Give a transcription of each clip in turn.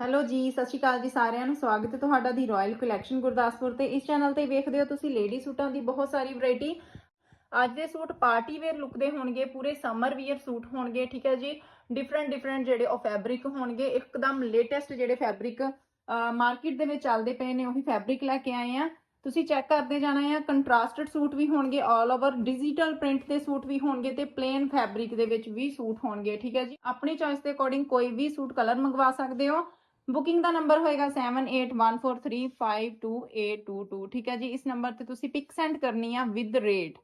Hello ਜੀ, ਸਤਿ ਸ਼੍ਰੀ ਅਕਾਲ ਜੀ ਸਾਰਿਆਂ ਨੂੰ। ਸਵਾਗਤ ਹੈ ਤੁਹਾਡਾ ਦੀ ਰਾਇਲ ਕਲੈਕਸ਼ਨ ਗੁਰਦਾਸਪੁਰ ਤੇ। ਇਸ ਚੈਨਲ ਤੇ ਵੇਖਦੇ ਹੋ ਤੁਸੀਂ ਲੇਡੀ ਸੂਟਾਂ ਦੀ ਬਹੁਤ ਸਾਰੀ ਵੈਰਾਈਟੀ ਅੱਜ ਦੇ ਸੂਟ ਪਾਰਟੀ ਵੇਅਰ ਲੁੱਕ ਦੇ ਹੋਣਗੇ, ਪੂਰੇ ਸਮਰ ਵੀਅਰ ਸੂਟ ਹੋਣਗੇ, ਠੀਕ ਹੈ ਜੀ? ਡਿਫਰੈਂਟ ਡਿਫਰੈਂਟ ਜਿਹੜੇ ਉਹ ਫੈਬਰਿਕ ਹੋਣਗੇ, ਇੱਕਦਮ ਲੇਟੈਸਟ ਜਿਹੜੇ ਫੈਬਰਿਕ ਮਾਰਕੀਟ ਦੇ ਵਿੱਚ ਚੱਲਦੇ ਪਏ ਨੇ, ਉਹੀ ਫੈਬਰਿਕ ਲੈ ਕੇ ਆਏ ਆ। ਤੁਸੀਂ ਚੈੱਕ ਕਰਦੇ ਜਾਣਾ ਆ ਕੰਟਰਾਸਟਡ ਸੂਟ ਵੀ ਹੋਣਗੇ 올 ਓਵਰ ਡਿਜੀਟਲ ਪ੍ਰਿੰਟ ਦੇ ਸੂਟ ਵੀ ਹੋਣਗੇ ਤੇ ਪਲੇਨ ਫੈਬਰਿਕ ਦੇ ਵਿੱਚ ਵੀ ਸੂਟ ਹੋਣਗੇ, ਠੀਕ ਹੈ ਜੀ? ਆਪਣੀ ਚੋਇਸ ਦੇ ਅਕੋਰਡਿੰਗ ਕੋਈ ਵੀ ਸੂਟ ਕਲਰ ਮੰਗਵਾ ਸਕਦੇ ਹੋ। ਬੁਕਿੰਗ ਦਾ ਨੰਬਰ ਹੋਏਗਾ 7814352822 ਠੀਕ ਹੈ ਜੀ? ਇਸ ਨੰਬਰ ਤੇ ਤੁਸੀਂ ਪਿਕ ਸੈਂਡ ਕਰਨੀ ਆ ਵਿਦ ਰੇਟ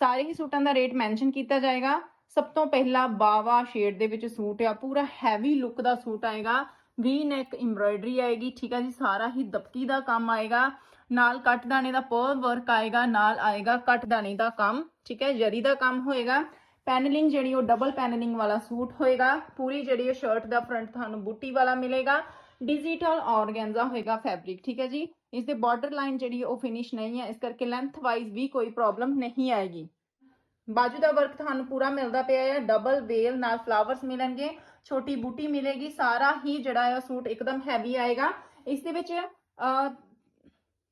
ਸਾਰੇ ਹੀ ਸੂਟਾਂ ਦਾ ਰੇਟ ਮੈਂਸ਼ਨ ਕੀਤਾ ਜਾਏਗਾ। ਸਭ ਤੋਂ ਪਹਿਲਾ ਬਾਵਾ ਸ਼ੇਡ ਦੇ ਵਿੱਚ ਸੂਟ ਆ, ਪੂਰਾ ਹੈਵੀ ਲੁੱਕ ਦਾ ਸੂਟ ਆਏਗਾ। ਵੀ ਨੈਕ ਐਮਬ੍ਰਾਇਡਰੀ ਆਏਗੀ, ਠੀਕ ਹੈ ਜੀ? ਸਾਰਾ ਹੀ ਦਪਕੀ ਦਾ ਕੰਮ ਆਏਗਾ। ਨਾਲ ਕੱਟ ਦਾਣੇ ਦਾ ਪਰਲ ਵਰਕ ਆਏਗਾ, ਨਾਲ ਆਏਗਾ ਕੱਟ ਦਾਣੇ ਦਾ ਕੰਮ, ਠੀਕ ਹੈ? ਜਰੀ ਦਾ ਕੰਮ ਹੋਏਗਾ। ਪੈਨਲਿੰਗ ਜਿਹੜੀ ਉਹ ਡਬਲ ਪੈਨਲਿੰਗ ਵਾਲਾ ਸੂਟ ਹੋਏਗਾ। ਪੂਰੀ ਜਿਹੜੀ ਉਹ ਸ਼ਰਟ ਦਾ ਫਰੰਟ ਤੁਹਾਨੂੰ ਬੂਟੀ ਵਾਲਾ ਮਿਲੇਗਾ। ਡਿਜੀਟਲ ਆਰਗੈਂਜ਼ਾ ਹੋਏਗਾ ਫੈਬਰਿਕ ਠੀਕ ਹੈ ਜੀ? ਇਸ ਦੇ ਬਾਰਡਰ ਲਾਈਨ ਜਿਹੜੀ ਉਹ ਫਿਨਿਸ਼ ਨਹੀਂ ਹੈ, ਇਸ ਕਰਕੇ ਲੈਂਥ ਵਾਈਜ਼ ਵੀ ਕੋਈ ਪ੍ਰੋਬਲਮ ਨਹੀਂ ਆਏਗੀ। ਬਾਜੂ ਦਾ ਵਰਕ ਤੁਹਾਨੂੰ ਪੂਰਾ ਮਿਲਦਾ ਪਿਆ ਹੈ ਡਬਲ ਵੇਲ ਨਾਲ ਫਲਾਵਰਸ ਮਿਲਣਗੇ, ਛੋਟੀ ਬੂਟੀ ਮਿਲੇਗੀ, ਸਾਰਾ ਹੀ ਜਿਹੜਾ ਹੈ ਸੂਟ ਇੱਕਦਮ ਹੈਵੀ ਆਏਗਾ। ਇਸ ਦੇ ਵਿੱਚ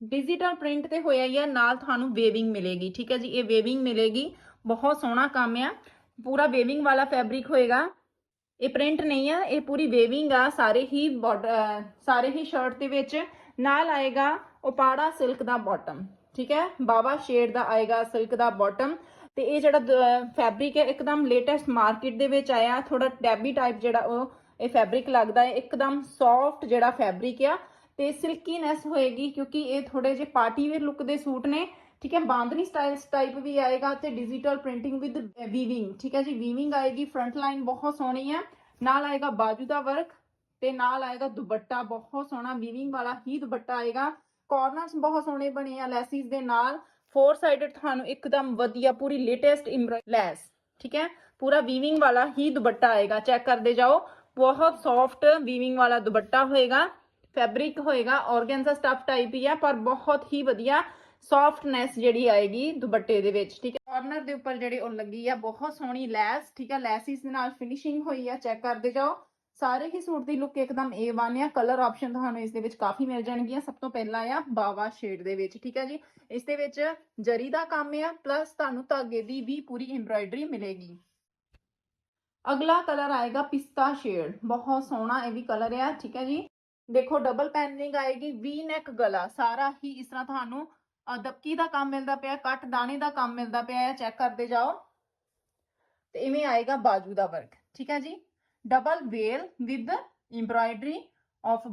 ਡਿਜੀਟਲ ਪ੍ਰਿੰਟ ਤੇ ਹੋਇਆ ਹੀ ਹੈ, ਨਾਲ ਤੁਹਾਨੂੰ ਵੇਵਿੰਗ ਮਿਲੇਗੀ, ਠੀਕ ਹੈ ਜੀ? ਇਹ ਵੇਵਿੰਗ ਮਿਲੇਗੀ, ਬਹੁਤ ਸੋਹਣਾ ਕੰਮ ਆ ਪੂਰਾ ਵੇਵਿੰਗ ਵਾਲਾ ਫੈਬਰਿਕ ਹੋਏਗਾ। ਇਹ ਪ੍ਰਿੰਟ ਨਹੀਂ ਆ, ਇਹ ਪੂਰੀ ਵੇਵਿੰਗ ਆ, ਸਾਰੇ ਹੀ border- ਸਾਰੇ ਹੀ ਸ਼ਰਟ ਦੇ ਵਿੱਚ। ਨਾਲ ਆਏਗਾ ਉਪਾੜਾ ਸਿਲਕ ਦਾ ਬਾਟਮ ਠੀਕ ਹੈ? ਬਾਵਾ ਸ਼ੇਡ ਦਾ ਆਏਗਾ ਸਿਲਕ ਦਾ ਬਾਟਮ ਤੇ ਇਹ ਜਿਹੜਾ ਫੈਬਰਿਕ ਹੈ, ਇੱਕਦਮ ਲੇਟੈਸਟ ਮਾਰਕੀਟ ਦੇ ਵਿੱਚ ਆਇਆ। ਥੋੜਾ ਟੈਬੀ ਟਾਈਪ ਜਿਹੜਾ ਉਹ, ਇਹ ਫੈਬਰਿਕ ਲੱਗਦਾ ਹੈ। ਇੱਕਦਮ ਸੌਫਟ ਜਿਹੜਾ ਫੈਬਰਿਕ ਆ। ਤੇ ਸਿਲਕੀਨੈਸ ਹੋਏਗੀ ਕਿਉਂਕਿ ਇਹ ਥੋੜੇ ਜਿਹੇ ਪਾਰਟੀ ਵੇਅਰ ਲੁੱਕ ਦੇ ਸੂਟ ਨੇ। ਠੀਕ ਹੈ ਬਾਂਦਨੀ ਸਟਾਈਲ ਟਾਈਪ ਵੀ ਆਏਗਾ ਤੇ ਡਿਜੀਟਲ ਪ੍ਰਿੰਟਿੰਗ ਵਿਦ ਵੀਵਿੰਗ ਠੀਕ ਹੈ ਜੀ ਵੀਵਿੰਗ ਆਏਗੀ ਫਰੰਟ ਲਾਈਨ ਬਹੁਤ ਸੋਹਣੀ ਹੈ ਨਾਲ ਆਏਗਾ ਬਾਜੂ ਦਾ ਵਰਕ ਤੇ ਨਾਲ ਆਏਗਾ ਦੁਪੱਟਾ ਬਹੁਤ ਸੋਹਣਾ ਵੀਵਿੰਗ ਵਾਲਾ ਹੀ ਦੁਪੱਟਾ ਆਏਗਾ ਕਾਰਨਰਸ ਬਹੁਤ ਸੋਹਣੇ ਬਣੇ ਆ ਲੈਸਿਸ ਦੇ ਨਾਲ ਫੋਰ ਸਾਈਡਡ ਤੁਹਾਨੂੰ ਇੱਕਦਮ ਵਧੀਆ ਪੂਰੀ ਲੇਟੈਸਟ ਲੈਸ ਠੀਕ ਹੈ ਪੂਰਾ ਵੀਵਿੰਗ ਵਾਲਾ ਹੀ ਦੁਪੱਟਾ ਆਏਗਾ ਚੈੱਕ ਕਰਦੇ ਜਾਓ ਬਹੁਤ ਸੌਫਟ ਵੀਵਿੰਗ ਵਾਲਾ ਦੁਪੱਟਾ ਹੋਏਗਾ ਫੈਬਰਿਕ ਹੋਏਗਾ ਆਰਗੈਂਜ਼ਾ ਸਟਫ ਟਾਈਪ ਹੀ ਆ ਪਰ ਬਹੁਤ ਹੀ ਵਧੀਆ ਸੌਫਟਨੈਸ ਜਿਹੜੀ ਆਏਗੀ ਦੁਪੱਟੇ ਦੇ ਵਿੱਚ, ਠੀਕ ਹੈ? ਕਾਰਨਰ ਦੇ ਉੱਪਰ ਜਿਹੜੀ ਉਹ ਲੱਗੀ ਆ, ਬਹੁਤ ਸੋਹਣੀ ਲੈਸ, ਠੀਕ ਹੈ? ਲੈਸਿਸ ਦੇ ਨਾਲ ਫਿਨਿਸ਼ਿੰਗ ਹੋਈ ਆ ਚੈੱਕ ਕਰਦੇ ਜਾਓ। ਸਾਰੇ ਹੀ ਸੂਟ ਦੀ ਲੁੱਕ ਇੱਕਦਮ A1 ਆ। ਕਲਰ ਆਪਸ਼ਨ ਤੁਹਾਨੂੰ ਇਸ ਦੇ ਵਿੱਚ ਕਾਫੀ ਮਿਲ ਜਾਣਗੀਆਂ। ਸਭ ਤੋਂ ਪਹਿਲਾਂ ਆ ਬਾਵਾ ਸ਼ੇਡ ਦੇ ਵਿੱਚ, ਠੀਕ ਹੈ ਜੀ? ਇਸ ਦੇ ਵਿੱਚ ਜਰੀ ਦਾ ਕੰਮ ਆ ਪਲੱਸ ਤੁਹਾਨੂੰ ਧਾਗੇ ਦੀ ਵੀ ਪੂਰੀ ਐਮਬ੍ਰਾਇਡਰੀ ਮਿਲੇਗੀ। ਅਗਲਾ ਕਲਰ ਆਏਗਾ ਪਿਸਤਾ ਸ਼ੇਡ ਬਹੁਤ ਸੋਹਣਾ ਇਹ ਵੀ ਕਲਰ ਆ, ਠੀਕ ਹੈ ਜੀ? ਦੇਖੋ ਡਬਲ ਪੈਨਲਿੰਗ ਆਏਗੀ ਵੀ ਨੈਕ ਗਲਾ। ਸਾਰਾ ਹੀ ਇਸ ਤਰ੍ਹਾਂ ਤੁਹਾਨੂੰ ਦਬਕੀ ਦਾ ਕੰਮ ਮਿਲਦਾ ਪਿਆ ਕੱਟ ਦਾਣੇ ਦਾ ਕੰਮ ਮਿਲਦਾ ਪਿਆ ਹੈ ਚੈੱਕ ਕਰਦੇ ਜਾਓ। ਤੇ ਇਵੇਂ ਆਏਗਾ ਬਾਜੂ ਦਾ ਵਰਕ ਠੀਕ ਹੈ ਜੀ? ਡਬਲ ਵੇਲ ਵਿਦ ਐਮਬ੍ਰਾਇਡਰੀ ਆਫ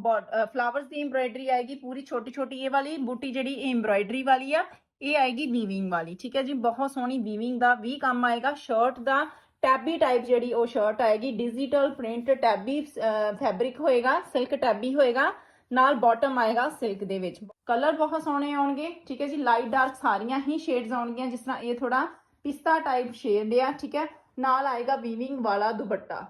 ਫਲਾਵਰਸ ਦੀ ਐਮਬ੍ਰਾਇਡਰੀ ਆਏਗੀ, ਪੂਰੀ ਛੋਟੀ ਛੋਟੀ ਇਹ ਵਾਲੀ, ਬੂਟੀ ਜਿਹੜੀ ਇਹ ਐਮਬ੍ਰਾਇਡਰੀ ਵਾਲੀ ਆ, ਇਹ ਆਏਗੀ ਵੀਵਿੰਗ ਵਾਲੀ, ਠੀਕ ਹੈ ਜੀ? ਬਹੁਤ ਸੋਹਣੀ ਵੀਵਿੰਗ ਦਾ ਵੀ ਕੰਮ ਆਏਗਾ ਸ਼ਰਟ ਦਾ ਟੈਬੀ ਟਾਈਪ ਜਿਹੜੀ ਉਹ ਸ਼ਰਟ ਆਏਗੀ ਡਿਜੀਟਲ ਪ੍ਰਿੰਟ ਟੈਬੀ ਫੈਬਰਿਕ ਹੋਏਗਾ ਸਿਲਕ ਟੈਬੀ ਹੋਏਗਾ ਨਾਲ ਬਾਟਮ ਆਏਗਾ ਸਿਲਕ ਦੇ ਵਿੱਚ। ਕਲਰ ਬਹੁਤ ਸੋਹਣੇ ਆਉਣਗੇ, ਠੀਕ ਹੈ ਜੀ? ਲਾਈਟ ਡਾਰਕ ਸਾਰੀਆਂ ਹੀ ਸ਼ੇਡਸ ਆਉਣਗੀਆਂ, ਜਿਸ ਤਰ੍ਹਾਂ ਇਹ ਥੋੜਾ ਪਿਸਤਾ ਟਾਈਪ ਸ਼ੇਡ ਆ, ਠੀਕ ਹੈ? ਨਾਲ ਆਏਗਾ ਵੀਵਿੰਗ ਵਾਲਾ ਦੁਪੱਟਾ।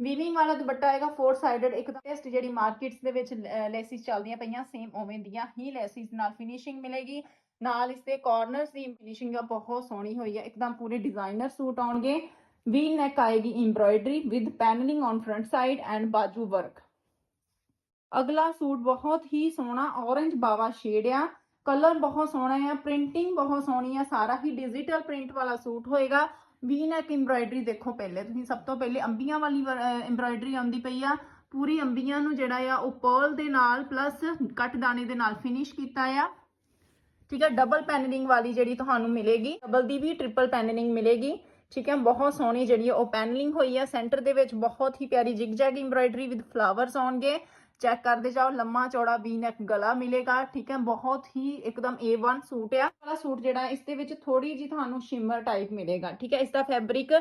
ਵੀਵਿੰਗ ਵਾਲਾ ਦੁਪੱਟਾ ਆਏਗਾ ਫੋਰ ਸਾਈਡਡ ਇੱਕ ਟੈਸਟ ਜਿਹੜੀ ਮਾਰਕੀਟਸ ਦੇ ਵਿੱਚ ਲੈਸਿਸ ਚੱਲਦੀਆਂ ਪਈਆਂ ਸੇਮ ਉਵੇਂ ਦੀਆਂ ਹੀ ਲੈਸਿਸ ਨਾਲ ਫਿਨਿਸ਼ਿੰਗ ਮਿਲੇਗੀ। ਨਾਲ ਇਸ ਦੇ ਕਾਰਨਰਸ ਦੀ ਫਿਨਿਸ਼ਿੰਗ ਬਹੁਤ ਸੋਹਣੀ ਹੋਈ ਹੈ ਇੱਕਦਮ ਪੂਰੇ ਡਿਜ਼ਾਈਨਰ ਸੂਟ ਆਉਣਗੇ। ਵੀ ਨੈਕ ਆਏਗੀ embroidery with panelling on front side and ਬਾਜੂ ਵਰਕ ਅਗਲਾ ਸੂਟ ਬਹੁਤ ਹੀ ਸੋਹਣਾ orange ਬਾਵਾ ਸ਼ੇਡ ਆ। ਕਲਰ ਬਹੁਤ ਸੋਹਣਾ ਆ ਪ੍ਰਿੰਟਿੰਗ ਬਹੁਤ ਸੋਹਣੀ ਆ, ਸਾਰਾ ਹੀ ਡਿਜੀਟਲ ਪ੍ਰਿੰਟ ਵਾਲਾ ਸੂਟ ਹੋਏਗਾ। ਵੀ ਨੈਕ ਐਮਬ੍ਰਾਇਡਰੀ ਦੇਖੋ ਪਹਿਲੇ, ਤੁਸੀਂ ਸਭ ਤੋਂ ਪਹਿਲੇ ਅੰਬੀਆਂ ਵਾਲੀ ਐਮਬ੍ਰਾਇਡਰੀ ਆਉਂਦੀ ਪਈ ਆ। ਪੂਰੀ ਅੰਬੀਆਂ ਨੂੰ ਜਿਹੜਾ ਆ, ਉਹ ਪਰਲ ਦੇ ਨਾਲ ਪਲੱਸ ਕੱਟ ਦਾਣੇ ਦੇ ਨਾਲ ਫਿਨਿਸ਼ ਕੀਤਾ ਆ। ਠੀਕ ਹੈ ਡਬਲ ਪੈਨਲਿੰਗ ਵਾਲੀ ਜਿਹੜੀ ਤੁਹਾਨੂੰ ਮਿਲੇਗੀ ਡਬਲ ਦੀ ਵੀ ਟ੍ਰਿਪਲ ਪੈਨਲਿੰਗ ਮਿਲੇਗੀ। ਠੀਕ ਹੈ ਬਹੁਤ ਸੋਹਣੀ ਜਿਹੜੀ ਉਹ ਪੈਨਲਿੰਗ ਹੋਈ ਆ। ਸੈਂਟਰ ਦੇ ਵਿੱਚ ਬਹੁਤ ਹੀ ਪਿਆਰੀ ਜਿਗਜੈਗ ਐਮਬ੍ਰਾਇਡਰੀ ਵਿਦ ਫਲਾਵਰਸ ਆਉਣਗੇ। ਚੈੱਕ ਕਰਦੇ ਜਾਓ, ਲੰਮਾ ਚੌੜਾ ਵੀ ਨੈਕ ਗਲਾ ਮਿਲੇਗਾ, ਠੀਕ ਹੈ, ਬਹੁਤ ਹੀ ਇੱਕਦਮ A1 ਸੂਟ ਆ। ਵਾਲਾ ਸੂਟ ਜਿਹੜਾ, ਇਸ ਦੇ ਵਿੱਚ ਥੋੜੀ ਜੀ ਤੁਹਾਨੂੰ ਸ਼ਿਮਰ ਟਾਈਪ ਮਿਲੇਗਾ, ਠੀਕ ਹੈ, ਇਸ ਦਾ ਫੈਬਰਿਕ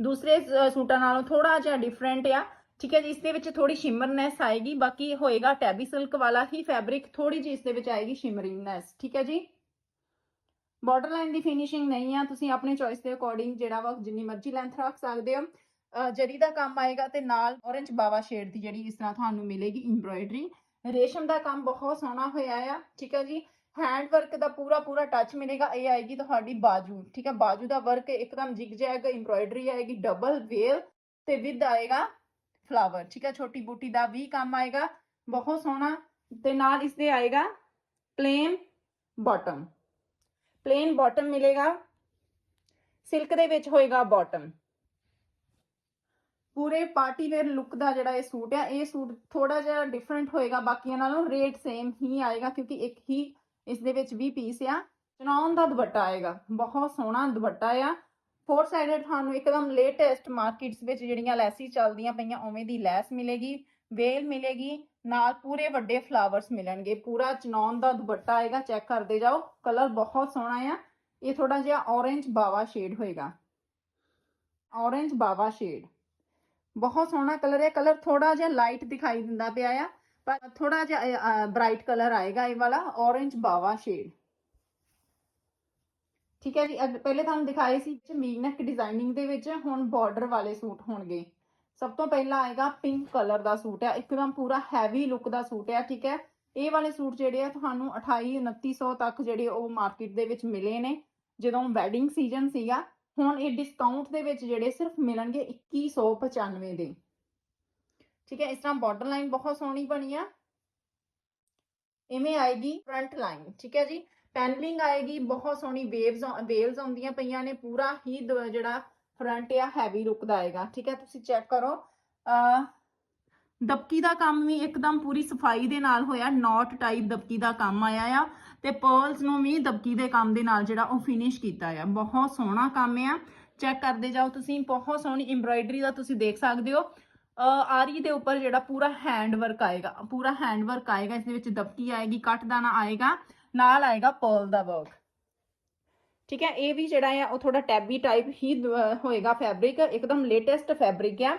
ਦੂਸਰੇ ਸੂਟਾਂ ਨਾਲੋਂ ਥੋੜਾ ਜਿਹਾ ਡਿਫਰੈਂਟ ਆ, ਠੀਕ ਹੈ ਜੀ, ਇਸ ਦੇ ਵਿੱਚ ਥੋੜੀ ਸ਼ਿਮਰਨੈਸ ਆਏਗੀ, ਬਾਕੀ ਹੋਏਗਾ ਟੈਬੀ ਸਿਲਕ ਵਾਲਾ ਹੀ ਫੈਬਰਿਕ ਥੋੜੀ ਜੀ ਇਸ ਦੇ ਵਿੱਚ ਆਏਗੀ ਸ਼ਿਮਰਿੰਗਨੈਸ ਠੀਕ ਹੈ ਜੀ। ਬਾਰਡਰ ਲਾਈਨ ਦੀ ਫਿਨਿਸ਼ਿੰਗ ਨਹੀਂ ਆ, ਤੁਸੀਂ ਆਪਣੇ ਚੋਇਸ ਦੇ ਅਕੋਰਡਿੰਗ ਜਿਹੜਾ ਵਾ, ਜਿੰਨੀ ਮਰਜ਼ੀ ਲੈਂਥ ਰੱਖ ਸਕਦੇ ਹੋ। ਜਰੀ ਦਾ ਕੰਮ ਆਏਗਾ ਤੇ ਨਾਲ orange ਬਾਵਾ ਸ਼ੇਡ ਦੀ ਜਿਹੜੀ ਇਸ ਤਰ੍ਹਾਂ ਤੁਹਾਨੂੰ ਮਿਲੇਗੀ ਐਮਬ੍ਰਾਇਡਰੀ ਰੇਸ਼ਮ ਦਾ ਕੰਮ ਬਹੁਤ ਸੋਹਣਾ ਹੋਇਆ ਆ, ਠੀਕ ਹੈ ਜੀ? ਹੈਂਡ ਵਰਕ ਦਾ ਪੂਰਾ ਪੂਰਾ ਟੱਚ ਮਿਲੇਗਾ, ਇਹ ਆਏਗੀ ਤੁਹਾਡੀ ਬਾਜੂ, ਠੀਕ ਹੈ ਬਾਜੂ ਦਾ ਵਰਕ ਇੱਕਦਮ ਜਿਗ ਜੈਗ ਐਮਬ੍ਰਾਇਡਰੀ ਆਏਗੀ ਡਬਲ ਵੇਲ ਤੇ ਵਿਦ ਆਏਗਾ ਫਲਾਵਰ ਠੀਕ ਹੈ ਛੋਟੀ ਬੂਟੀ ਦਾ ਵੀ ਕੰਮ ਆਏਗਾ, ਬਹੁਤ ਸੋਹਣਾ। ਤੇ ਨਾਲ ਇਸ ਦੇ ਆਏਗਾ ਪਲੇਨ ਬਾਟਮ ਪਲੇਨ ਬਾਟਮ ਮਿਲੇਗਾ। ਸਿਲਕ ਦੇ ਵਿੱਚ ਹੋਏਗਾ ਬਾਟਮ ਪੂਰੇ ਪਾਰਟੀ ਵੇਅਰ ਲੁੱਕ ਦਾ ਜਿਹੜਾ ਇਹ ਸੂਟ ਆ, ਇਹ ਸੂਟ ਥੋੜਾ ਜਿਹਾ ਡਿਫਰੈਂਟ ਹੋਏਗਾ, ਬਾਕੀਆਂ ਨਾਲੋਂ ਰੇਟ ਸੇਮ ਹੀ ਆਏਗਾ, ਕਿਉਂਕਿ ਇੱਕ ਹੀ ਇਸ ਦੇ ਵਿੱਚ ਵੀ ਪੀਸ ਆ। ਚਨੌਨ ਦਾ ਦੁਪੱਟਾ ਆਏਗਾ, ਬਹੁਤ ਸੋਹਣਾ ਦੁਪੱਟਾ ਆ। ਫੋਰ ਸਾਈਡਡ ਤੁਹਾਨੂੰ ਇੱਕਦਮ ਲੇਟੈਸਟ ਮਾਰਕੀਟਸ ਵਿੱਚ ਜਿਹੜੀਆਂ ਲੈਸੀ ਚੱਲਦੀਆਂ ਪਈਆਂ, ਉਵੇਂ ਦੀ ਲੈਸ ਮਿਲੇਗੀ, ਵੇਲ ਮਿਲੇਗੀ, ਨਾਲ ਪੂਰੇ ਵੱਡੇ ਫਲਾਵਰਸ ਮਿਲਣਗੇ। ਪੂਰਾ ਚਨੌਨ ਦਾ ਦੁਪੱਟਾ ਆਏਗਾ ਚੈੱਕ ਕਰਦੇ ਜਾਓ ਕਲਰ ਬਹੁਤ ਸੋਹਣਾ ਆ। ਇਹ ਥੋੜਾ ਜਿਹਾ orange ਬਾਵਾ ਸ਼ੇਡ ਹੋਏਗਾ। orange ਬਾਵਾ ਸ਼ੇਡ ਬਹੁਤ ਸੋਹਣਾ ਕਲਰ ਹੈ। ਕਲਰ ਥੋੜਾ ਜਿਹਾ ਲਾਈਟ ਦਿਖਾਈ ਦਿੰਦਾ ਪਿਆ ਆ, ਪਰ ਥੋੜਾ ਜਿਹਾ ਬ੍ਰਾਈਟ ਕਲਰ ਆਏਗਾ ਇਹ ਵਾਲਾ, orange ਬਾਵਾ ਸ਼ੇਡ ਠੀਕ ਹੈ ਜੀ ਪਹਿਲੇ ਤੁਹਾਨੂੰ ਦਿਖਾਏ ਸੀ ਮੀਨ ਨੈਕ ਡਿਜ਼ਾਈਨਿੰਗ ਦੇ ਵਿੱਚ ਹੁਣ ਬਾਰਡਰ ਵਾਲੇ ਸੂਟ ਹੋਣਗੇ। ਸਭ ਤੋਂ ਪਹਿਲਾਂ ਆਏਗਾ ਪਿੰਕ ਕਲਰ ਦਾ ਸੂਟ ਹੈ ਇੱਕਦਮ ਪੂਰਾ ਹੈਵੀ ਲੁੱਕ ਦਾ ਸੂਟ ਹੈ ਠੀਕ ਹੈ। ਇਹ ਵਾਲੇ ਸੂਟ ਜਿਹੜੇ ਆ, ਤੁਹਾਨੂੰ 28 2900 ਤੱਕ ਜਿਹੜੇ ਉਹ ਮਾਰਕੀਟ ਦੇ ਵਿੱਚ ਮਿਲੇ ਨੇ। ਜਦੋਂ ਵੈਡਿੰਗ ਸੀਜ਼ਨ ਸੀਗਾ ਹੁਣ ਇਹ ਡਿਸਕਾਊਂਟ ਦੇ ਵਿੱਚ ਜਿਹੜੇ ਸਿਰਫ ਮਿਲਣਗੇ 2195 ਦੇ। ਠੀਕ ਹੈ, ਇਸ ਤਰ੍ਹਾਂ ਬਾਰਡਰ ਲਾਈਨ ਬਹੁਤ ਸੋਹਣੀ ਬਣੀ ਆ। ਇਵੇਂ ਆਏਗੀ ਫਰੰਟ ਲਾਈਨ ਠੀਕ ਹੈ ਜੀ? ਪੈਨਲਿੰਗ ਆਏਗੀ, ਬਹੁਤ ਸੋਹਣੀ ਵੇਵਸ ਵੇਵਸ ਆਉਂਦੀਆਂ ਪਈਆਂ ਨੇ, ਪੂਰਾ ਹੀ ਜਿਹੜਾ ਫਰੰਟ ਆ ਹੈਵੀ ਲੁੱਕ ਦਾ ਆਏਗਾ। ਠੀਕ ਹੈ, ਤੁਸੀਂ ਚੈੱਕ ਕਰੋ। ਦਬਕੀ ਦਾ ਕੰਮ ਵੀ ਇੱਕਦਮ ਪੂਰੀ ਸਫ਼ਾਈ ਦੇ ਨਾਲ ਹੋਇਆ ਨੋਟ ਟਾਈਪ ਦਬਕੀ ਦਾ ਕੰਮ ਆਇਆ ਆ ਤੇ ਪਰਲਸ ਨੂੰ ਵੀ ਦਬਕੀ ਦੇ ਕੰਮ ਦੇ ਨਾਲ ਜਿਹੜਾ ਉਹ ਫਿਨਿਸ਼ ਕੀਤਾ ਆ। ਬਹੁਤ ਸੋਹਣਾ ਕੰਮ ਆ। ਚੈੱਕ ਕਰਦੇ ਜਾਓ ਤੁਸੀਂ, ਬਹੁਤ ਸੋਹਣੀ ਐਮਬ੍ਰਾਇਡਰੀ ਦਾ ਤੁਸੀਂ ਦੇਖ ਸਕਦੇ ਹੋ। ਆਰੀ ਦੇ ਉੱਪਰ ਜਿਹੜਾ ਪੂਰਾ ਹੈਂਡ ਵਰਕ ਆਏਗਾ, ਪੂਰਾ ਹੈਂਡ ਵਰਕ ਆਏਗਾ, ਇਸ ਦੇ ਵਿੱਚ ਦਬਕੀ ਆਏਗੀ, ਕੱਟ ਦਾਣਾ ਆਏਗਾ, ਨਾਲ ਆਏਗਾ ਪਰਲ ਦਾ ਵਰਕ ਠੀਕ ਹੈ ਇਹ ਵੀ ਜਿਹੜਾ ਆ, ਉਹ ਥੋੜਾ ਟੈਬੀ ਟਾਈਪ ਹੀ ਦ- ਹੋਏਗਾ ਫੈਬਰਿਕ ਇੱਕਦਮ ਲੇਟੈਸਟ ਫੈਬਰਿਕ ਆ।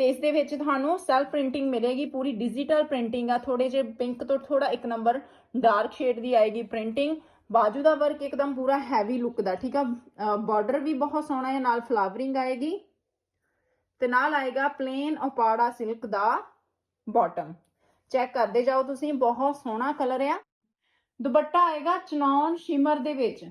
ਤੇ ਇਸ ਦੇ ਵਿੱਚ ਤੁਹਾਨੂੰ ਸੈਲਫ ਪ੍ਰਿੰਟਿੰਗ ਮਿਲੇਗੀ, ਪੂਰੀ ਡਿਜੀਟਲ ਪ੍ਰਿੰਟਿੰਗ ਆ ਥੋੜੇ ਜਿਹੇ ਪਿੰਕ ਤੋਂ ਥੋੜਾ ਇੱਕ ਨੰਬਰ ਡਾਰਕ ਸ਼ੇਡ ਦੀ ਆਏਗੀ ਪ੍ਰਿੰਟਿੰਗ ਬਾਜੂ ਦਾ ਵਰਕ ਇੱਕਦਮ ਪੂਰਾ ਹੈਵੀ ਲੁੱਕ ਦਾ, ਠੀਕ ਆ? ਬਾਰਡਰ ਵੀ ਬਹੁਤ ਸੋਹਣਾ ਹੈ, ਨਾਲ ਫਲਾਵਰਿੰਗ ਆਏਗੀ ਤੇ ਨਾਲ ਆਏਗਾ ਪਲੇਨ opaੜਾ ਸਿਲਕ ਦਾ ਬਾਟਮ ਚੈੱਕ ਕਰਦੇ ਜਾਓ ਤੁਸੀਂ, ਬਹੁਤ ਸੋਹਣਾ ਕਲਰ ਆ। ਦੁਪੱਟਾ ਆਏਗਾ ਚਨੌਨ ਸ਼ਿਮਰ ਦੇ ਵਿੱਚ।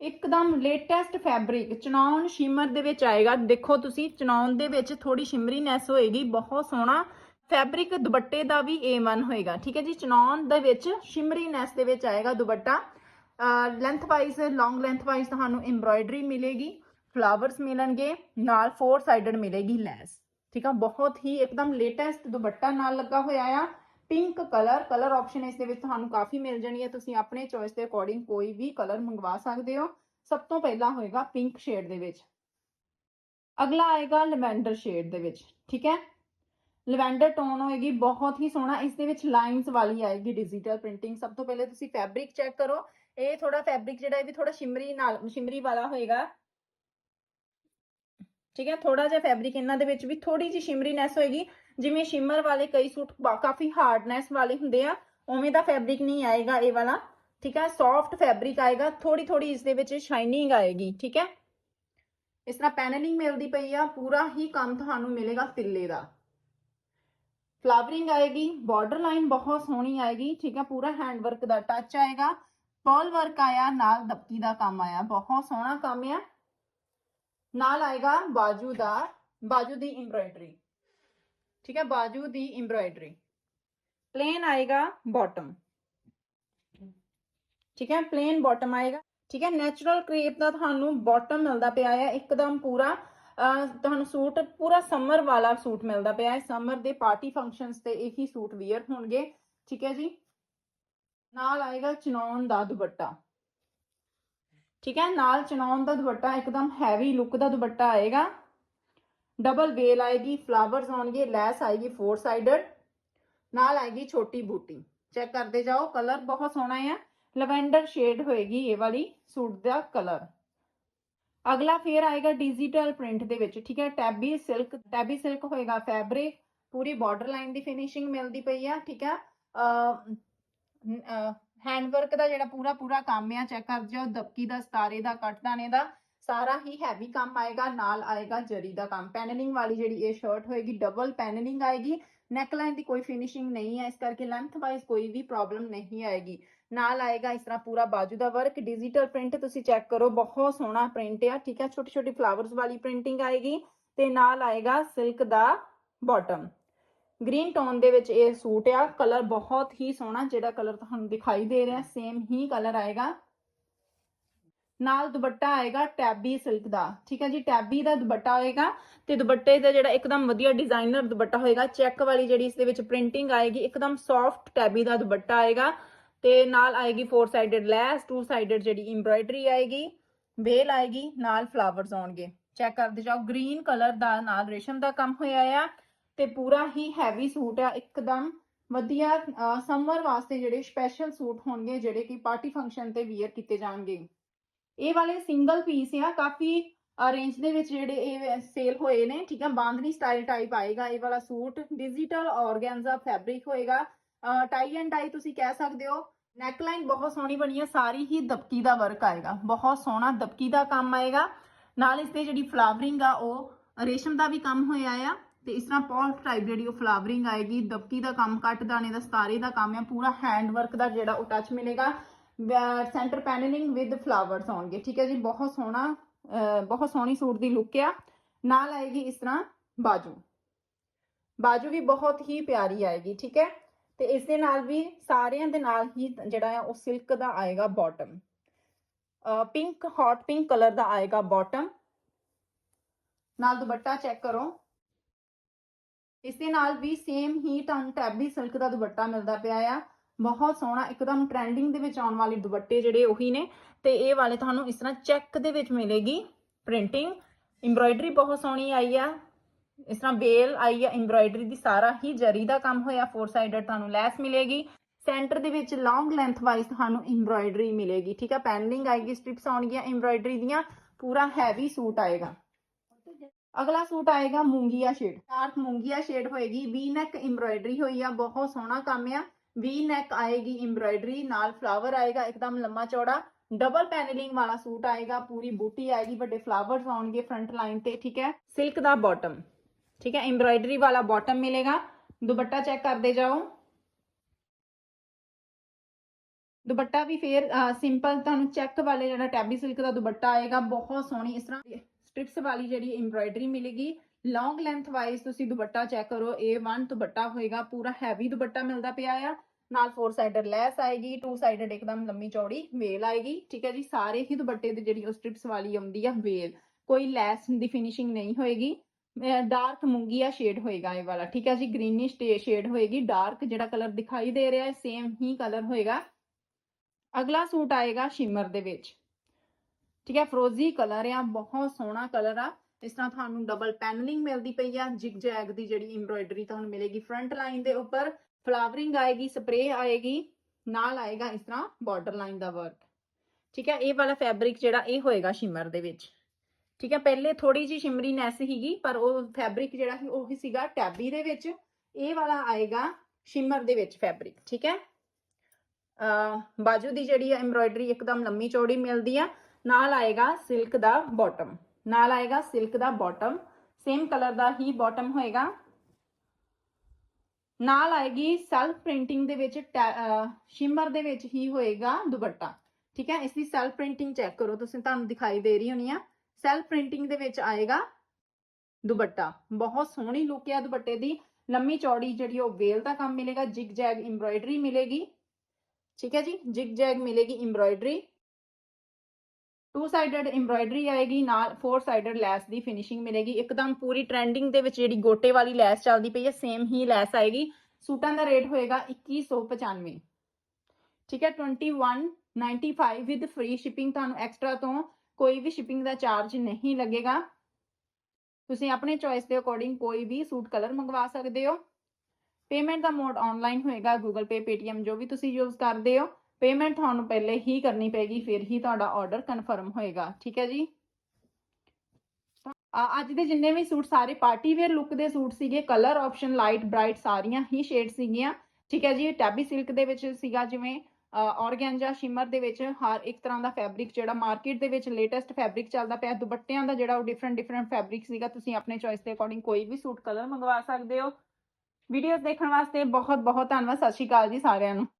ਇੱਕਦਮ ਲੇਟੈਸਟ ਫੈਬਰਿਕ ਚਨੌਨ ਸ਼ਿਮਰ ਦੇ ਵਿੱਚ ਆਏਗਾ। ਦੇਖੋ ਤੁਸੀਂ ਚਨੌਨ ਦੇ ਵਿੱਚ ਥੋੜੀ ਸ਼ਿਮਰੀਨੈਸ ਹੋਏਗੀ, ਬਹੁਤ ਸੋਹਣਾ ਫੈਬਰਿਕ ਦੁਪੱਟੇ ਦਾ ਵੀ A1 ਹੋਏਗਾ। ਠੀਕ ਹੈ ਜੀ ਚਨੌਨ ਦੇ ਵਿੱਚ ਸ਼ਿਮਰੀਨੈਸ ਦੇ ਵਿੱਚ ਆਏਗਾ ਦੁਪੱਟਾ। Length wise long length wise ਤੁਹਾਨੂੰ ਐਮਬ੍ਰਾਇਡਰੀ ਮਿਲੇਗੀ ਫਲਾਵਰਸ ਮਿਲਣਗੇ, ਨਾਲ ਫੋਰ ਸਾਈਡਡ ਮਿਲੇਗੀ ਲੈਸ। ਠੀਕ ਆ, ਬਹੁਤ ਹੀ ਇੱਕਦਮ ਲੇਟੈਸਟ ਦੁਪੱਟਾ ਨਾਲ ਲੱਗਾ ਹੋਇਆ ਆ। ਪਿੰਕ ਕਲਰ ਕਲਰ ਆਪਸ਼ਨ ਇਸ ਦੇ ਵਿੱਚ ਤੁਹਾਨੂੰ ਕਾਫੀ ਮਿਲ ਜਾਣੀ ਹੈ। ਤੁਸੀਂ ਆਪਣੇ ਚੋਇਸ ਦੇ ਅਕੋਰਡਿੰਗ ਕੋਈ ਵੀ ਕਲਰ ਮੰਗਵਾ ਸਕਦੇ ਹੋ। ਸਭ ਤੋਂ ਪਹਿਲਾਂ ਹੋਏਗਾ ਪਿੰਕ ਸ਼ੇਡ ਦੇ ਵਿੱਚ। ਅਗਲਾ ਆਏਗਾ ਲਵੈਂਡਰ ਸ਼ੇਡ ਦੇ ਵਿੱਚ, ਠੀਕ ਹੈ? ਲਵੈਂਡਰ ਟੋਨ ਹੋਏਗੀ, ਬਹੁਤ ਹੀ ਸੋਹਣਾ। ਇਸ ਦੇ ਵਿੱਚ ਲਾਈਨਸ ਵਾਲੀ ਆਏਗੀ ਡਿਜੀਟਲ ਪ੍ਰਿੰਟਿੰਗ ਸਭ ਤੋਂ ਪਹਿਲੇ ਤੁਸੀਂ ਫੈਬਰਿਕ ਚੈੱਕ ਕਰੋ। ਇਹ ਥੋੜਾ ਫੈਬਰਿਕ ਜਿਹੜਾ, ਇਹ ਵੀ ਥੋੜਾ ਸ਼ਿਮਰੀ ਨਾਲ, ਸ਼ਿਮਰੀ ਵਾਲਾ ਹੋਏਗਾ। ਠੀਕ ਹੈ? ਥੋੜਾ ਜਿਹਾ ਫੈਬਰਿਕ ਇਹਨਾਂ ਦੇ ਵਿੱਚ ਵੀ ਥੋੜੀ ਜਿਹੀ ਸ਼ਿਮਰੀਨੈਸ ਹੋਏਗੀ। ਜਿਵੇਂ ਸ਼ਿਮਰ ਵਾਲੇ ਕਈ ਸੂਟ ਕਾਫੀ ਹਾਰਡਨੈਸ ਵਾਲੇ ਹੁੰਦੇ ਆ, ਉਵੇਂ ਦਾ ਫੈਬਰਿਕ ਨਹੀਂ ਆਏਗਾ ਇਹ ਵਾਲਾ, ਠੀਕ ਹੈ ਸੌਫਟ ਫੈਬਰਿਕ ਆਏਗਾ ਥੋੜੀ ਥੋੜੀ ਇਸ ਦੇ ਵਿੱਚ ਸ਼ਾਈਨਿੰਗ ਆਏਗੀ, ਠੀਕ ਹੈ ਇਸ ਤਰ੍ਹਾਂ ਪੈਨਲਿੰਗ ਮਿਲਦੀ ਪਈ ਆ, ਪੂਰਾ ਹੀ ਕੰਮ ਤੁਹਾਨੂੰ ਮਿਲੇਗਾ ਤਿੱਲੇ ਦਾ। ਫਲਾਵਰਿੰਗ ਆਏਗੀ ਬਾਰਡਰ ਲਾਈਨ ਬਹੁਤ ਸੋਹਣੀ ਆਏਗੀ, ਠੀਕ ਹੈ ਪੂਰਾ ਹੈਂਡ ਵਰਕ ਦਾ ਟੱਚ ਆਏਗਾ ਪਰਲ ਵਰਕ ਆਇਆ, ਨਾਲ ਦਬਕੀ ਦਾ ਕੰਮ ਆਇਆ, ਬਹੁਤ ਸੋਹਣਾ ਕੰਮ ਆ। ਨਾਲ ਆਏਗਾ ਬਾਜੂ ਦਾ, ਬਾਜੂ ਦੀ ਐਮਬ੍ਰਾਇਡਰੀ ਠੀਕ ਹੈ ਬਾਜੂ ਦੀ ਐਮਬ੍ਰਾਇਡਰੀ ਪਲੇਨ ਆਏਗਾ ਬਾਟਮ ਠੀਕ ਹੈ ਪਲੇਨ ਬਾਟਮ ਆਏਗਾ। ਠੀਕ ਹੈ ਨੈਚੁਰਲ ਕ੍ਰੇਪ ਦਾ ਤੁਹਾਨੂੰ ਬਾਟਮ ਮਿਲਦਾ ਪਿਆ ਹੈ ਇੱਕਦਮ ਪੂਰਾ ਅਹ, ਤੁਹਾਨੂੰ ਸੂਟ ਪੂਰਾ ਸਮਰ ਵਾਲਾ ਸੂਟ ਮਿਲਦਾ ਪਿਆ ਹੈ। ਸਮਰ ਦੇ ਪਾਰਟੀ ਫੰਕਸ਼ਨਸ ਤੇ ਇਹੀ ਸੂਟ ਵੇਅਰ ਹੋਣਗੇ। ਠੀਕ ਹੈ ਜੀ। ਨਾਲ ਆਏਗਾ ਚਨੌਨ ਦਾ ਦੁਪੱਟਾ। ਠੀਕ ਹੈ ਨਾਲ ਚਨੌਨ ਦਾ ਦੁਪੱਟਾ ਇੱਕਦਮ ਹੈਵੀ ਲੁੱਕ ਦਾ ਦੁਪੱਟਾ ਆਏਗਾ। ਡਬਲ ਵੇਲ ਆਏਗੀ, ਫਲਾਵਰਸ ਆਉਣਗੇ, ਲੈਸ ਆਏਗੀ, ਫੋਰ ਸਾਈਡਡ, ਨਾਲ ਆਏਗੀ ਛੋਟੀ ਬੂਟੀ। ਚੈੱਕ ਕਰਦੇ ਜਾਓ, ਕਲਰ ਬਹੁਤ ਸੋਹਣਾ ਹੈ ਲਵੈਂਡਰ ਸ਼ੇਡ ਹੋਏਗੀ ਇਹ ਵਾਲੀ ਸੂਟ ਦਾ ਕਲਰ। ਅਗਲਾ ਫੇਰ ਆਏਗਾ ਡਿਜੀਟਲ ਪ੍ਰਿੰਟ ਦੇ ਵਿੱਚ, ਠੀਕ ਹੈ? ਟੈਬੀ ਸਿਲਕ ਟੈਬੀ ਸਿਲਕ ਹੋਏਗਾ ਫੈਬਰਿਕ ਪੂਰੀ ਬਾਰਡਰ ਲਾਈਨ ਦੀ ਫਿਨਿਸ਼ਿੰਗ ਮਿਲਦੀ ਪਈ ਆ, ਠੀਕ ਹੈ? ਹੈਂਡ ਵਰਕ ਦਾ ਜਿਹੜਾ ਪੂਰਾ ਪੂਰਾ ਕੰਮ ਆ, ਚੈੱਕ ਕਰ ਜਾਓ, ਦਬਕੀ ਦਾ, ਸਤਾਰੇ ਦਾ, ਕੱਟ ਦਾ ਸਾਰਾ ਹੀ ਹੈਵੀ ਕੰਮ ਆਏਗਾ, ਨਾਲ ਆਏਗਾ ਜਰੀ ਦਾ ਕੰਮ। ਪੈਨਲਿੰਗ ਵਾਲੀ ਜਿਹੜੀ ਇਹ ਸ਼ਰਟ ਹੋਏਗੀ ਡਬਲ ਪੈਨਲਿੰਗ ਆਏਗੀ। ਨੈਕ ਦੀ ਕੋਈ ਫਿਨਿਸ਼ਿੰਗ ਨਹੀਂ ਹੈ, ਇਸ ਕਰਕੇ ਲੈਂਥ ਵਾਈਜ਼ ਕੋਈ ਵੀ ਪ੍ਰੋਬਲਮ ਨਹੀਂ ਆਏਗੀ। ਨਾਲ ਆਏਗਾ ਇਸ ਤਰ੍ਹਾਂ ਪੂਰਾ ਬਾਜੂ ਦਾ ਵਰਕ ਡਿਜੀਟਲ ਪ੍ਰਿੰਟ ਤੁਸੀਂ ਚੈੱਕ ਕਰੋ, ਬਹੁਤ ਸੋਹਣਾ ਪ੍ਰਿੰਟ ਆ, ਠੀਕ ਹੈ ਛੋਟੀ ਛੋਟੀ ਫਲਾਵਰਸ ਵਾਲੀ ਪ੍ਰਿੰਟਿੰਗ ਆਏਗੀ ਤੇ ਨਾਲ ਆਏਗਾ ਸਿਲਕ ਦਾ ਬਾਟਮ ਗ੍ਰੀਨ ਟੋਨ ਦੇ ਵਿੱਚ ਇਹ ਸੂਟ ਆ ਕਲਰ ਬਹੁਤ ਹੀ ਸੋਹਣਾ, ਜਿਹੜਾ ਕਲਰ ਤੁਹਾਨੂੰ ਦਿਖਾਈ ਦੇ ਰਿਹਾ ਸੇਮ ਹੀ ਕਲਰ ਆਏਗਾ। ਨਾਲ ਦੁਪੱਟਾ ਆਏਗਾ ਟੈਬੀ ਸਿਲਕ ਦਾ। ਠੀਕ ਹੈ ਜੀ, ਟੈਬੀ ਦਾ ਦੁਪੱਟਾ ਹੋਏਗਾ ਤੇ ਦੁਪੱਟੇ ਦਾ ਜਿਹੜਾ ਇੱਕਦਮ ਵਧੀਆ ਡਿਜ਼ਾਈਨਰ ਦੁਪੱਟਾ ਹੋਏਗਾ, ਚੈੱਕ ਵਾਲੀ ਜਿਹੜੀ ਇਸ ਦੇ ਵਿੱਚ ਪ੍ਰਿੰਟਿੰਗ ਆਏਗੀ, ਇੱਕਦਮ ਸੌਫਟ ਟੈਬੀ ਦਾ ਦੁਪੱਟਾ ਆਏਗਾ ਤੇ ਨਾਲ ਆਏਗੀ four sided lace two sided ਜਿਹੜੀ ਐਮਬ੍ਰਾਇਡਰੀ ਆਏਗੀ, ਵੇਲ ਆਏਗੀ, ਨਾਲ ਫਲਾਵਰਸ ਆਉਣਗੇ। ਚੈੱਕ ਕਰਦੇ ਜਾਓ, ਗ੍ਰੀਨ ਕਲਰ ਦਾ ਨਾਲ ਰੇਸ਼ਮ ਦਾ ਕੰਮ ਹੋਇਆ ਆ ਤੇ ਪੂਰਾ ਹੀ ਹੈਵੀ ਸੂਟ ਆ, ਇੱਕਦਮ ਵਧੀਆ ਸਮਰ ਵਾਸਤੇ ਜਿਹੜੇ ਸਪੈਸ਼ਲ ਸੂਟ ਹੋਣਗੇ, ਜਿਹੜੇ ਕਿ ਪਾਰਟੀ ਫੰਕਸ਼ਨ ਤੇ ਵੀਅਰ ਕੀਤੇ ਜਾਣਗੇ। ਇਹ ਵਾਲੇ ਸਿੰਗਲ ਪੀਸ ਆ, ਕਾਫੀ ਰੇਂਜ ਦੇ ਵਿੱਚ ਜਿਹੜੇ ਇਹ ਸੇਲ ਹੋਏ ਨੇ, ਠੀਕ ਆ ਬਾਂਦਨੀ ਸਟਾਈਲ ਟਾਈਪ ਆਏਗਾ ਇਹ ਵਾਲਾ ਸੂਟ ਡਿਜੀਟਲ ਆਰਗੈਂਜ਼ਾ ਫੈਬਰਿਕ ਹੋਏਗਾ ਟਾਈ ਐਂਡ ਟਾਈ ਤੁਸੀਂ ਕਹਿ ਸਕਦੇ ਹੋ ਨੈਕਲਾਈਨ ਬਹੁਤ ਸੋਹਣੀ ਬਣੀ ਹੈ ਸਾਰੀ ਹੀ ਦਬਕੀ ਦਾ ਵਰਕ ਆਏਗਾ, ਬਹੁਤ ਸੋਹਣਾ ਦਬਕੀ ਦਾ ਕੰਮ ਆਏਗਾ, ਨਾਲ ਇਸ ਤੇ ਜਿਹੜੀ ਫਲਾਵਰਿੰਗ ਆ, ਉਹ ਰੇਸ਼ਮ ਦਾ ਵੀ ਕੰਮ ਹੋਇਆ ਆ, ਤੇ ਇਸ ਤਰ੍ਹਾਂ ਪੌਲ ਟਾਈਪ ਜਿਹੜੀ ਉਹ ਫਲਾਵਰਿੰਗ ਆਏਗੀ, ਦਬਕੀ ਦਾ ਕੰਮ, ਕੱਟ ਦਾਣੇ ਦਾ, ਸਤਾਰੇ ਦਾ ਕੰਮ ਆ, ਪੂਰਾ ਹੈਂਡ ਵਰਕ ਦਾ ਜਿਹੜਾ ਉਹ ਟੱਚ ਮਿਲੇਗਾ ਸੈਂਟਰ ਪੈਨਲਿੰਗ ਵਿਦ ਫਲਾਵਰਸ ਆਉਣਗੇ ਠੀਕ ਹੈ ਜੀ, ਬਹੁਤ ਸੋਹਣਾ ਬਹੁਤ ਸੋਹਣੀ ਸੂਟ ਦੀ ਲੁੱਕ ਆ। ਨਾਲ ਆਏਗੀ ਇਸ ਤਰ੍ਹਾਂ ਬਾਜੂ। ਬਾਜੂ ਵੀ ਬਹੁਤ ਹੀ ਪਿਆਰੀ ਆਏਗੀ, ਠੀਕ ਹੈ। ਤੇ ਇਸ ਦੇ ਨਾਲ ਵੀ ਸਾਰਿਆਂ ਦੇ ਨਾਲ ਹੀ ਜਿਹੜਾ ਹੈ ਉਹ ਸਿਲਕ ਦਾ ਆਏਗਾ bottom pink hot pink colour ਦਾ ਆਏਗਾ ਬਾਟਮ ਨਾਲ ਦੁਪੱਟਾ ਚੈੱਕ ਕਰੋ। ਇਸ ਦੇ ਨਾਲ ਵੀ ਸੇਮ ਹੀ ਤੁਹਾਨੂੰ ਟੈਬੀ ਸਿਲਕ ਦਾ ਦੁਪੱਟਾ ਮਿਲਦਾ ਪਿਆ ਆ। ਬਹੁਤ ਸੋਹਣਾ, ਇੱਕਦਮ ਟ੍ਰੈਂਡਿੰਗ ਦੇ ਵਿੱਚ ਆਉਣ ਵਾਲੇ ਦੁਪੱਟੇ ਜਿਹੜੇ ਉਹੀ ਨੇ। ਤੇ ਇਹ ਵਾਲੇ ਤੁਹਾਨੂੰ ਇਸ ਤਰ੍ਹਾਂ ਚੈੱਕ ਦੇ ਵਿੱਚ ਮਿਲੇਗੀ। ਪ੍ਰਿੰਟਿੰਗ ਐਮਬ੍ਰਾਇਡਰੀ ਬਹੁਤ ਸੋਹਣੀ ਆਈ ਆ। ਇਸ ਤਰ੍ਹਾਂ ਬੇਲ ਆਈ ਆ ਐਮਬ੍ਰਾਇਡਰੀ ਦੀ ਸਾਰਾ ਹੀ ਜਰੀ ਦਾ ਕੰਮ ਹੋਇਆ ਫੋਰ ਸਾਈਡਡ ਤੁਹਾਨੂੰ ਲੈਸ ਮਿਲੇਗੀ। ਸੈਂਟਰ ਦੇ ਵਿੱਚ ਲੌਂਗ ਲੈਂਥ ਵਾਈਜ਼ ਤੁਹਾਨੂੰ ਐਮਬ੍ਰਾਇਡਰੀ ਮਿਲੇਗੀ, ਠੀਕ ਆ? ਪੈਨਲਿੰਗ ਆਏਗੀ ਸਟ੍ਰਿਪਸ ਆਉਣਗੀਆਂ ਐਮਬ੍ਰਾਇਡਰੀ ਦੀਆਂ, ਪੂਰਾ ਹੈਵੀ ਸੂਟ ਆਏਗਾ। ਅਗਲਾ ਸੂਟ ਆਏਗਾ ਮੂੰਗੀਆ ਸ਼ੇਡ ਡਾਰਕ ਮੂੰਗੀਆ ਸ਼ੇਡ ਹੋਏਗੀ ਵੀ ਨੈਕ ਐਮਬ੍ਰਾਇਡਰੀ ਹੋਈ ਆ, ਬਹੁਤ ਸੋਹਣਾ ਕੰਮ ਆ। ਵੀ ਨੈਕ ਆਏਗੀ ਐਮਬ੍ਰਾਇਡਰੀ ਨਾਲ ਫਲਾਵਰ ਆਏਗਾ ਇੱਕਦਮ ਲੰਮਾ ਚੌੜਾ ਡਬਲ ਪੈਨਲਿੰਗ ਵਾਲਾ ਸੂਟ ਆਏਗਾ ਪੂਰੀ ਬੂਟੀ ਆਏਗੀ ਵੱਡੇ ਫਲਾਵਰਸ ਆਉਣਗੇ ਫਰੰਟ ਲਾਈਨ ਤੇ ਠੀਕ ਹੈ ਸਿਲਕ ਦਾ ਬਾਟਮ ਠੀਕ ਹੈ ਐਮਬ੍ਰਾਇਡਰੀ ਵਾਲਾ ਬਾਟਮ ਮਿਲੇਗਾ ਦੁਪੱਟਾ ਚੈੱਕ ਕਰਦੇ ਜਾਓ ਦੁਪੱਟਾ ਵੀ ਫੇਰ ਸਿੰਪਲ ਤੁਹਾਨੂੰ ਚੈੱਕ ਵਾਲੇ ਜਿਹੜਾ ਟੈਬੀ ਸਿਲਕ ਦਾ ਦੁਪੱਟਾ ਆਏਗਾ ਬਹੁਤ ਸੋਹਣੀ ਇਸ ਤਰ੍ਹਾਂ ਸਟ੍ਰਿਪਸ ਵਾਲੀ ਜਿਹੜੀ ਐਮਬ੍ਰਾਇਡਰੀ ਮਿਲੇਗੀ ਲੌਂਗ ਲੈਂਥ ਵਾਈਜ਼ ਤੁਸੀਂ ਦੁਪੱਟਾ ਚੈੱਕ ਕਰੋ A1 ਦੁਪੱਟਾ ਹੋਏਗਾ ਪੂਰਾ ਹੈਵੀ ਦੁਪੱਟਾ ਮਿਲਦਾ ਪਿਆ ਆ ਨਾਲ ਫੋਰ ਸਾਈਡਡ ਲੈਸ ਆਏਗੀ ਟੂ ਸਾਈਡਡ ਇੱਕਦਮ ਲੰਮੀ ਚੌੜੀ ਵੇਲ ਆਏਗੀ, ਠੀਕ ਹੈ ਜੀ, ਸਾਰੇ ਹੀ ਦੁਪੱਟੇ ਦੀ ਜਿਹੜੀ ਉਹ ਸਟ੍ਰਿਪਸ ਵਾਲੀ ਆਉਂਦੀ ਆ ਵੇਲ, ਕੋਈ ਲੈਸ ਦੀ ਫਿਨਿਸ਼ਿੰਗ ਨਹੀਂ ਹੋਏਗੀ ਡਾਰਕ ਮੂੰਗੀਆ ਸ਼ੇਡ ਹੋਏਗਾ ਇਹ ਵਾਲਾ, ਠੀਕ ਹੈ ਜੀ ਗ੍ਰੀਨਿਸ਼ ਸ਼ੇਡ ਹੋਏਗੀ ਡਾਰਕ ਜਿਹੜਾ ਕਲਰ ਦਿਖਾਈ ਦੇ ਰਿਹਾ ਹੈ ਸੇਮ ਹੀ ਕਲਰ ਹੋਏਗਾ। ਅਗਲਾ ਸੂਟ ਆਏਗਾ ਸ਼ਿਮਰ ਦੇ ਵਿੱਚ, ਠੀਕ ਹੈ ਫਰੋਜ਼ੀ ਕਲਰ ਆ, ਬਹੁਤ ਸੋਹਣਾ ਕਲਰ ਆ, ਇਸ ਤਰ੍ਹਾਂ ਤੁਹਾਨੂੰ ਡਬਲ ਪੈਨਲਿੰਗ ਮਿਲਦੀ ਪਈ ਆ ਜਿਗ ਜੈਗ ਦੀ ਜਿਹੜੀ ਐਮਬ੍ਰਾਇਡਰੀ ਤੁਹਾਨੂੰ ਮਿਲੇਗੀ ਫਰੰਟ ਲਾਈਨ ਦੇ ਉੱਪਰ ਫਲਾਵਰਿੰਗ ਆਏਗੀ ਸਪਰੇ ਆਏਗੀ, ਨਾਲ ਆਏਗਾ ਇਸ ਤਰ੍ਹਾਂ ਬਾਰਡਰ ਲਾਈਨ ਦਾ ਵਰਕ ਠੀਕ ਹੈ, ਇਹ ਵਾਲਾ ਫੈਬਰਿਕ ਜਿਹੜਾ ਇਹ ਹੋਏਗਾ ਸ਼ਿਮਰ ਦੇ ਵਿੱਚ। ਠੀਕ ਹੈ, ਪਹਿਲੇ ਥੋੜੀ ਜੀ ਸ਼ਿਮਰੀ ਨੈਸ ਹੀਗੀ ਪਰ ਉਹ ਫੈਬਰਿਕ ਜਿਹੜਾ ਸੀ, ਉਹ ਹੀ ਸੀਗਾ ਟੈਬੀ ਦੇ ਵਿੱਚ। ਇਹ ਵਾਲਾ ਆਏਗਾ ਸ਼ਿਮਰ ਦੇ ਵਿੱਚ ਫੈਬਰਿਕ ਠੀਕ ਹੈ? ਅ ਬਾਜੂ ਦੀ ਜਿਹੜੀ ਐਮਬ੍ਰਾਇਡਰੀ ਇੱਕਦਮ ਲੰਮੀ ਚੌੜੀ ਮਿਲਦੀ ਆ, ਨਾਲ ਆਏਗਾ ਸਿਲਕ ਦਾ ਬਾਟਮ ਨਾਲ ਆਏਗਾ ਸਿਲਕ ਦਾ ਬਾਟਮ ਸੇਮ ਕਲਰ ਦਾ ਹੀ ਬਾਟਮ ਹੋਏਗਾ। ਨਾਲ ਆਏਗੀ ਸੈਲਫ ਪ੍ਰਿੰਟਿੰਗ ਦੇ ਵਿੱਚ ਸ਼ਿਮਰ ਦੇ ਵਿੱਚ ਹੀ ਹੋਏਗਾ ਦੁਪੱਟਾ। ਠੀਕ ਹੈ? ਇਸ ਦੀ ਸੈਲਫ ਪ੍ਰਿੰਟਿੰਗ ਚੈੱਕ ਕਰੋ। ਤੁਸੀਂ ਤੁਹਾਨੂੰ ਦਿਖਾਈ ਦੇ ਰਹੀ ਹੋਣੀ ਆ। ਸੈਲਫ ਪ੍ਰਿੰਟਿੰਗ ਦੇ ਵਿੱਚ ਆਏਗਾ ਦੁਪੱਟਾ। ਬਹੁਤ ਸੋਹਣੀ ਲੁੱਕ ਹੈ ਦੁਪੱਟੇ ਦੀ। ਲੰਮੀ ਚੌੜੀ ਜਿਹੜੀ ਉਹ ਵੇਲ ਦਾ ਕੰਮ ਮਿਲੇਗਾ। ਜਿਗ ਜੈਗ ਐਮਬ੍ਰਾਇਡਰੀ ਮਿਲੇਗੀ। ਠੀਕ ਹੈ ਜੀ? ਜਿਗ ਜੈਗ ਮਿਲੇਗੀ ਐਮਬ੍ਰਾਇਡਰੀ ਟੂ ਸਾਈਡਡ ਐਮਬ੍ਰਾਇਡਰੀ ਆਏਗੀ, ਨਾਲ ਫੋਰ ਸਾਈਡਡ ਲੈਸ ਦੀ ਫਿਨਿਸ਼ਿੰਗ ਮਿਲੇਗੀ। ਇੱਕਦਮ ਪੂਰੀ ਟ੍ਰੈਂਡਿੰਗ ਦੇ ਵਿੱਚ ਜਿਹੜੀ ਗੋਟੇ ਵਾਲੀ ਲੈਸ ਚੱਲਦੀ ਪਈ ਹੈ ਸੇਮ ਹੀ ਲੈਸ ਆਏਗੀ। ਸੂਟਾਂ ਦਾ ਰੇਟ ਹੋਏਗਾ 2195 ਠੀਕ ਹੈ 2195 ਵਿਦ ਫ੍ਰੀ ਸ਼ਿਪਿੰਗ ਤੁਹਾਨੂੰ ਐਕਸਟਰਾ ਤੋਂ ਕੋਈ ਵੀ ਸ਼ਿਪਿੰਗ ਦਾ ਚਾਰਜ ਨਹੀਂ ਲੱਗੇਗਾ। ਤੁਸੀਂ ਆਪਣੇ ਚੋਇਸ ਦੇ ਅਕੋਰਡਿੰਗ ਕੋਈ ਵੀ ਸੂਟ ਕਲਰ ਮੰਗਵਾ ਸਕਦੇ ਹੋ। ਪੇਮੈਂਟ ਦਾ ਮੋਡ ਆਨਲਾਈਨ ਹੋਏਗਾ, Google Pay, Paytm, ਜੋ ਵੀ ਤੁਸੀਂ ਯੂਜ਼ ਕਰਦੇ ਹੋ। ਪੇਮੈਂਟ ਤੁਹਾਨੂੰ ਪਹਿਲੇ ਹੀ ਕਰਨੀ ਪੈਗੀ ਫਿਰ ਹੀ ਤੁਹਾਡਾ ਆਰਡਰ ਕਨਫਰਮ ਹੋਏਗਾ, ਠੀਕ ਹੈ ਜੀ? ਅੱਜ ਦੇ ਜਿੰਨੇ ਵੀ ਸੂਟ, ਸਾਰੇ ਪਾਰਟੀ ਵੇਅਰ ਲੁੱਕ ਦੇ ਸੂਟ ਸੀਗੇ ਕਲਰ ਆਪਸ਼ਨ ਲਾਈਟ ਬ੍ਰਾਈਟ ਸਾਰੀਆਂ ਹੀ ਸ਼ੇਡ ਸੀਗੀਆਂ, ਠੀਕ ਹੈ ਜੀ? ਟੈਬੀ ਸਿਲਕ ਦੇ ਵਿੱਚ ਸੀਗਾ, ਜਿਵੇਂ ਔਰਗੈਂਜਾ ਸ਼ਿਮਰ ਦੇ ਵਿੱਚ ਹਰ ਇੱਕ ਤਰ੍ਹਾਂ ਦਾ ਫੈਬਰਿਕ ਜਿਹੜਾ ਮਾਰਕੀਟ ਦੇ ਵਿੱਚ ਲੇਟੈਸਟ ਫੈਬਰਿਕ ਚੱਲਦਾ ਪਿਆ, ਦੁਪੱਟਿਆਂ ਦਾ ਜਿਹੜਾ ਉਹ ਡਿਫਰੈਂਟ ਡਿਫਰੈਂਟ ਫੈਬਰਿਕ ਸੀਗਾ, ਤੁਸੀਂ ਆਪਣੇ ਚੋਇਸ ਦੇ ਅਕੋਰਡਿੰਗ ਕੋਈ ਵੀ ਸੂਟ ਕਲਰ ਮੰਗਵਾ ਸਕਦੇ ਹੋ। ਵੀਡੀਓਜ਼ ਦੇਖਣ ਵਾਸਤੇ ਬਹੁਤ ਬਹੁਤ ਧੰਨਵਾਦ, ਸਤਿ ਸ਼੍ਰੀ ਅਕਾਲ ਜੀ ਸਾਰਿਆਂ ਨੂੰ।